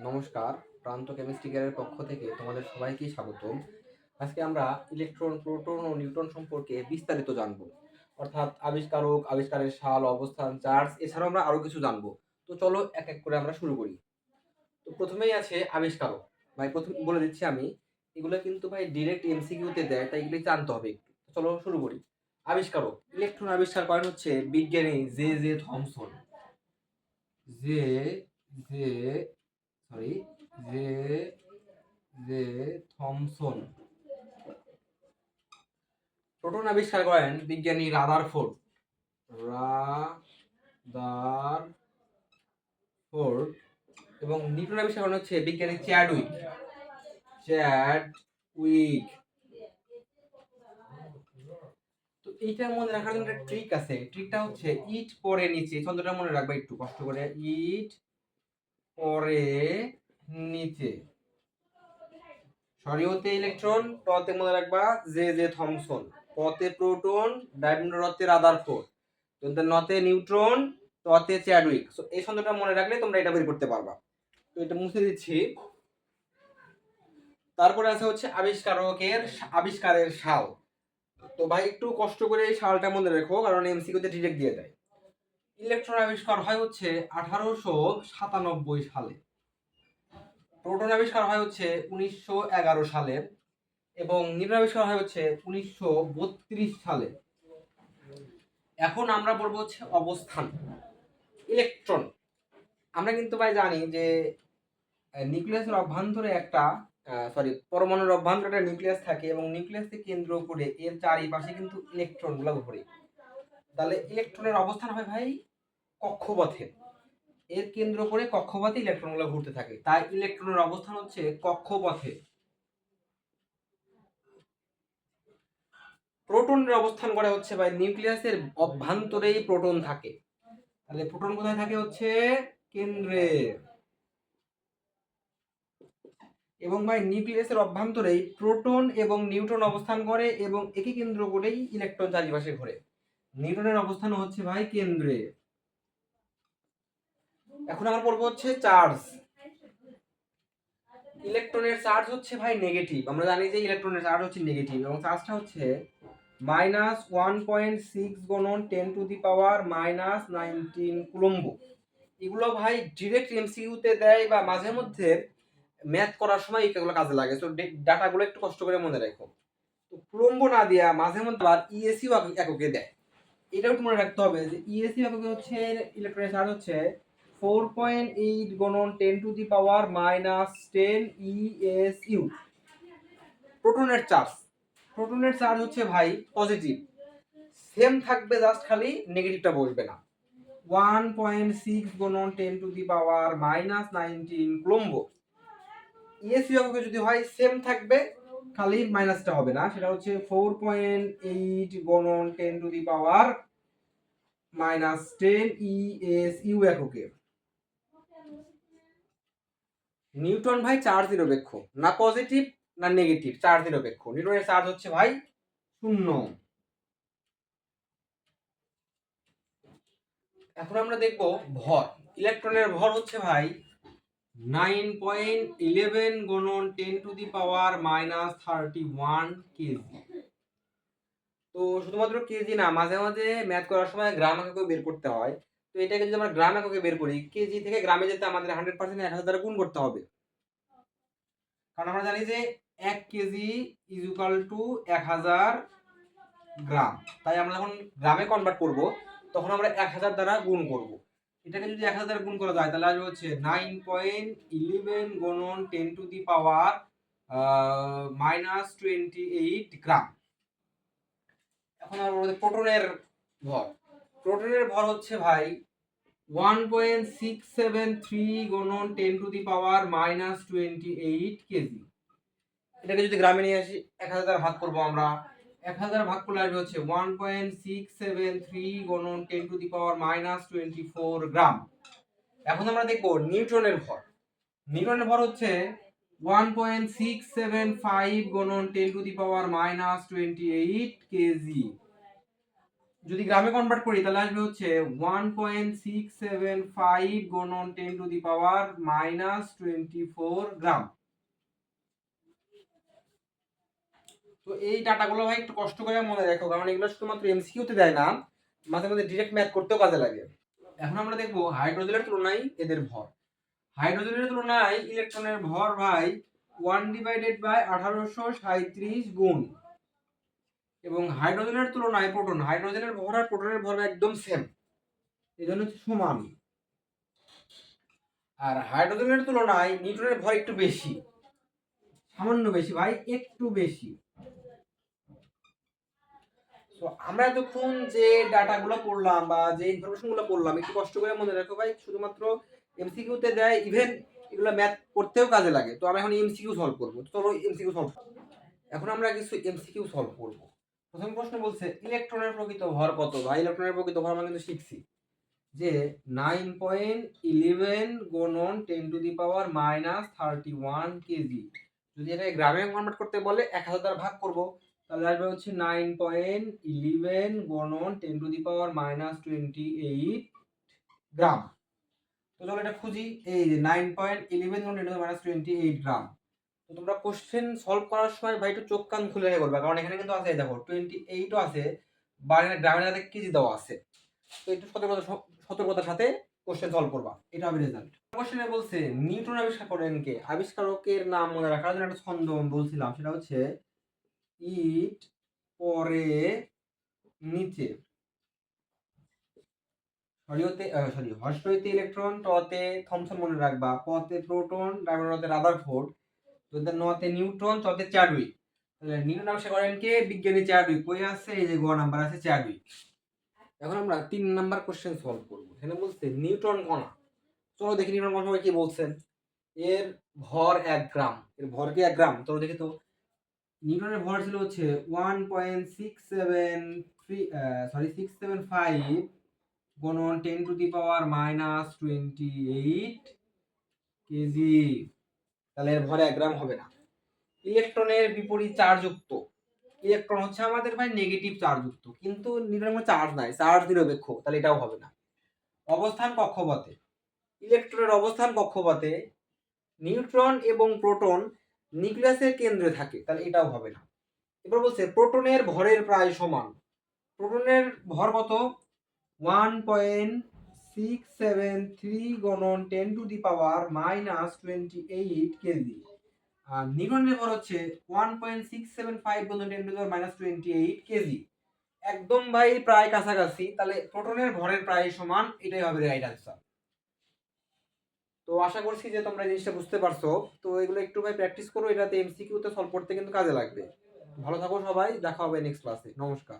নমস্কার, প্রান্ত কেমিস্ট্রি কেয়ারের পক্ষ থেকে তোমাদের সবাইকে স্বাগত। আজকে আমরা ইলেকট্রন প্রোটন ও নিউট্রন সম্পর্কে বিস্তারিত জানব। অর্থাৎ আবিষ্কারক, আবিষ্কারের সাল, অবস্থান চার্জ এছাড়াও আমরা আরও কিছু জানব। তো চলো এক এক করে আমরা শুরু করি। তো প্রথমেই আছে আবিষ্কারক। ভাই, প্রথম বলে দিচ্ছি আমি, এগুলো কিন্তু ভাই ডিরেক্ট এমসিকিউতে দেয়, তাই এগুলো জানতে হবে একটু। চলো শুরু করি। আবিষ্কারক। ইলেকট্রন আবিষ্কার করেন হচ্ছে বিজ্ঞানী J J Thomson. J J sorry J J Thomson proton আবিষ্কার করেন বিজ্ঞানী রাদারফোর্ড রাদারফোর্ড এবং নিউটন আবিষ্কার করেন হচ্ছে বিজ্ঞানী চ্যাডউইক চ্যাডউইক তো এইটার মনে রাখার জন্য একটা ট্রিক আছে। ট্রিকটা হচ্ছে ইট পরে নিচে। ছন্দটা মনে রাখবা একটু, কষ্ট করে। ইট পরে নিচে। সরিয়তে ইলেকট্রন টতে মনে রাখবা জে জে থমসন পতে প্রোটন ডায়মন্ডরতে রাদারফোর্ড তো নতে নিউট্রন ততে চ্যাডউইক সো এই ছন্দটা মনে রাখলে তোমরা এটা বের করতে পারবা। তো এটা মুছে দিচ্ছি। তারপরে আছে হচ্ছে আবিষ্কারকের আবিষ্কারের সাল তো ভাই, একটু কষ্ট করে এই সালটা মনে রেখো, কারণ এমসিকিউতে ডিরেক্ট দিয়ে দেয়। ইলেকট্রন আবিষ্কার হয় হচ্ছে আঠারোশো সাতানব্বই সালে। প্রোটন আবিষ্কার হয় হচ্ছে উনিশশো এগারো সালে এবং নিউটন আবিষ্কার হয় হচ্ছে উনিশশো বত্রিশ সালে। এখন আমরা বলব হচ্ছে অবস্থান, ইলেকট্রন। আমরা কিন্তু ভাই জানি যে নিউক্লিয়াসের অভ্যন্তরে একটা সরি পরমাণুর অভ্যন্তরে একটা নিউক্লিয়াস থাকে এবং নিউক্লিয়াসকে কেন্দ্র করে এর চারিপাশে কিন্তু ইলেকট্রনগুলো ঘোরে। তাহলে ইলেকট্রনের অবস্থান হয় ভাই কক্ষপথে। এর কেন্দ্র করে কক্ষপথে ইলেকট্রনগুলো ঘুরতে থাকে। তাই ইলেকট্রনের অবস্থান হচ্ছে কক্ষপথে। প্রোটনের অবস্থান করে হচ্ছে ভাই, নিউক্লিয়াসের অভ্যন্তরেই প্রোটন থাকে। তাহলে প্রোটন কোথায় থাকে হচ্ছে? কেন্দ্রে। এবং ভাই, নিউক্লিয়াসের অভ্যন্তরেই প্রোটন এবং নিউট্রন অবস্থান করে এবং একে কেন্দ্র করেই ইলেকট্রন চারিপাশে ঘোরে। নিউটনের অবস্থান হচ্ছে ভাই কেন্দ্রে। এখন আমরা পড়ব হচ্ছে চার্জ। ইলেকট্রনের চার্জ হচ্ছে ভাই নেগেটিভ আমরা জানি যে ইলেকট্রনের চার্জ হচ্ছে নেগেটিভ এবং চার্জটা হচ্ছে minus one point six গণন ten to the power minus nineteen coulomb. এগুলো ভাই ডিরেক্ট এমসিইউতে দেয় বা মাঝে মধ্যে ম্যাথ করার সময় এগুলো কাজে লাগে। তো ডাটাগুলো একটু কষ্ট করে মনে রাখো। তো কুলম্ব না দিয়া মাঝে মধ্যে আবার ইএসিও এককে দেয়। এটাও একটু মনে রাখতে হবে যে ইএসি এককে হচ্ছে ইলেকট্রনের চার্জ হচ্ছে four point eight ten to the power minus ten E S U প্রোটনের charge প্রোটনের চার্জ হচ্ছে ভাই পজিটিভ সেম থাকবে জাস্ট খালি নেগেটিভটা বসবে না। One point six ten to the power minus nineteen coulomb. EAC এককে যদি হয় সেম থাকবে, খালি মাইনাসটা হবে না। সেটা হচ্ছে four point eight ten to the power minus ten E S U এককে। নিউটন ভাই চার্জ নিরপেক্ষ না পজিটিভ না নেগেটিভ চার্জ নিরপেক্ষ নিউটনের চার্জ হচ্ছে ভাই শূন্য। এখন আমরা দেখব ভর। ইলেকট্রনের ভর হচ্ছে ভাই nine point eleven গণন ten to the power minus thirty one kg তো শুধুমাত্র কেজি না, মাঝে মাঝে ম্যাথ করার সময় গ্রাম বের করতে হয়। এটাকে যদি আমরা গ্রাম এককে বের করি, কেজি থেকে গ্রামে যেতে আমাদের হান্ড্রেড পার্সেন্ট এক হাজার গুণ করতে হবে। কারণ আমরা জানি যে এক কেজি ইজ ইকাল টু এক হাজার গ্রাম। তাই আমরা যখন গ্রামে কনভার্ট করব, তখন আমরা এক হাজার দ্বারা গুণ করব। এটাকে যদি এক হাজার গুণ করা যায়, তাহলে আসবে হচ্ছে nine point eleven গণন ten to the power minus twenty eight gram এখন আমরা প্রোটনের ভর। প্রোটনের ভর হচ্ছে ভাই one point six seven three গণন ten to the power minus twenty eight kg এটাকে যদি গ্রামে নিয়ে আসি, এক হাজার ভাগ করব আমরা। এক হাজার ভাগ করলে আসবে হচ্ছে one point six seven three গণন ten to the power minus twenty four gram. এখন আমরা দেখব নিউটনের ভর। নিউটনের ভর হচ্ছে one point six seven five গণন ten to the power minus twenty eight KG যদি গ্রামে কনভার্ট করি, তাহলে আসবে হচ্ছে one point six seven five গণন ten to the power minus twenty four gram তো এই ডাটাগুলো ভাই একটু কষ্ট করে মনে রাখো, কারণ এগুলো শুধুমাত্র এমসিকিউতে দেয় না, মাঝে মাঝে ডিরেক্ট ম্যাথ করতেও কাজে লাগে। এখন আমরা দেখব হাইড্রোজেনের তুলনায় এদের ভর। হাইড্রোজেনের তুলনায় ইলেকট্রনের ভর ভাই ওয়ান ডিভাইডেড বাই আঠারোশো সাঁত্রিশ গুণ। এবং হাইড্রোজেনের তুলনায় প্রোটন, হাইড্রোজেনের ভর আর প্রোটনের ভর একদম সেম এই জন্য সমান। আর হাইড্রোজেনের তুলনায় নিউট্রনের ভর একটু বেশি। সামান্য বেশি, ভাই, একটু বেশি। তো আমরা এতক্ষণ যে ডাটাগুলো পড়লাম বা যে ইনফরমেশনগুলো পড়লাম, একটু কষ্ট করে মনে রাখো ভাই, শুধুমাত্র এমসিকিউতে দেয় ইভেন এগুলো ম্যাথ করতেও কাজে লাগে। তো আমরা এখন এমসিকিউ সলভ করব। চলো এমসিকিউ সলভ এখন আমরা কিছু এমসিকিউ সলভ করব। প্রথম প্রশ্ন বলছে, ইলেকট্রনের প্রকৃত ভর কত? বা ইলেকট্রনের প্রকৃত ভর আমরা কিন্তু শিখছি যে nine point eleven গণন ten to the power minus thirty one KG যদি এটা গ্রামে কনভার্ট করতে বলে, এক হাজার দ্বারা ভাগ করব, তাহলে আসবে হচ্ছে nine point eleven গণন ten to the power minus twenty eight gram তো চলো এটা খুঁজি, এই যে nine point eleven গণন ten to minus twenty eight gram তো তোমরা কোশ্চেন সলভ করার সময় ভাই একটু চোখ কান খুলে নিয়ে করবে কারণ এখানে কিন্তু আছে, দেখো টোয়েন্টি এইটও আছে বা এখানে গ্রামের সাথে কেজি দেওয়া আছে? তো একটু সতর্কতা সতর্কতার সাথে কোশ্চেন সলভ করবা, এটা হবে রেজাল্ট কোশ্চেনে বলছে, নিউটন আবিষ্কার করেন কে? আবিষ্কারকের নাম মনে রাখার জন্য একটা ছন্দ বলছিলাম, সেটা হচ্ছে ইট পরে নিচে। সরিয়তে সরি, হর্ষইতে ইলেকট্রন টতে থমসন মনে রাখবা, পতে প্রোটন ডায়মন্ডতে রাদারফোর্ড তোদের নতে নিউটন চতে চ্যাডউইক তাহলে নিউটন আবিষ্কার করেন কে? বিজ্ঞানী চ্যাডউইক কই আছে? এই যে গ নাম্বার আছে চ্যাডউইক এখন আমরা তিন নাম্বার কোশ্চেন সলভ করব। এখানে বলছে নিউটন কণা। চলো দেখি নিউটন কণা সবাই কি বলছেন। এর ভর এক গ্রাম। এর ভর কি এক গ্রাম? চলো দেখি তো। নিউটনের ভর ছিল হচ্ছে one point six seven three sorry six seven five গণন ten to the power minus twenty eight KG তাহলে এর ভর এক গ্রাম হবে না। ইলেকট্রনের বিপরীত চার্জযুক্ত ইলেকট্রন হচ্ছে আমাদের ভাই নেগেটিভ চার্জযুক্ত কিন্তু নিউটনের কোনো চার্জ নাই চার্জ নিরপেক্ষ তাহলে এটাও হবে না। অবস্থান কক্ষপথে ইলেকট্রনের অবস্থান কক্ষপথে নিউট্রন এবং প্রোটন নিউক্লিয়াসের কেন্দ্রে থাকে, তাহলে এটাও হবে না। এবার বলছে, প্রোটনের ভরের প্রায় সমান। প্রোটনের ভর কত? One point six seven three গণন ten to the power minus twenty eight KG আর নিউটনের ভর হচ্ছে one point six seven five গণন ten to the minus twenty eight KG একদম ভাই প্রায় কাছাকাছি, তাহলে প্রোটনের ভরের প্রায় সমান, এটাই হবে রাইট আনসার তো আশা করছি যে তোমরা জিনিসটা বুঝতে পারছ। তো এগুলো একটু ভাই প্র্যাকটিস করো, এটাতে এমসিকিউতে সলভ করতে কিন্তু কাজে লাগবে। ভালো থাকো সবাই, দেখা হবে নেক্সট ক্লাসে নমস্কার।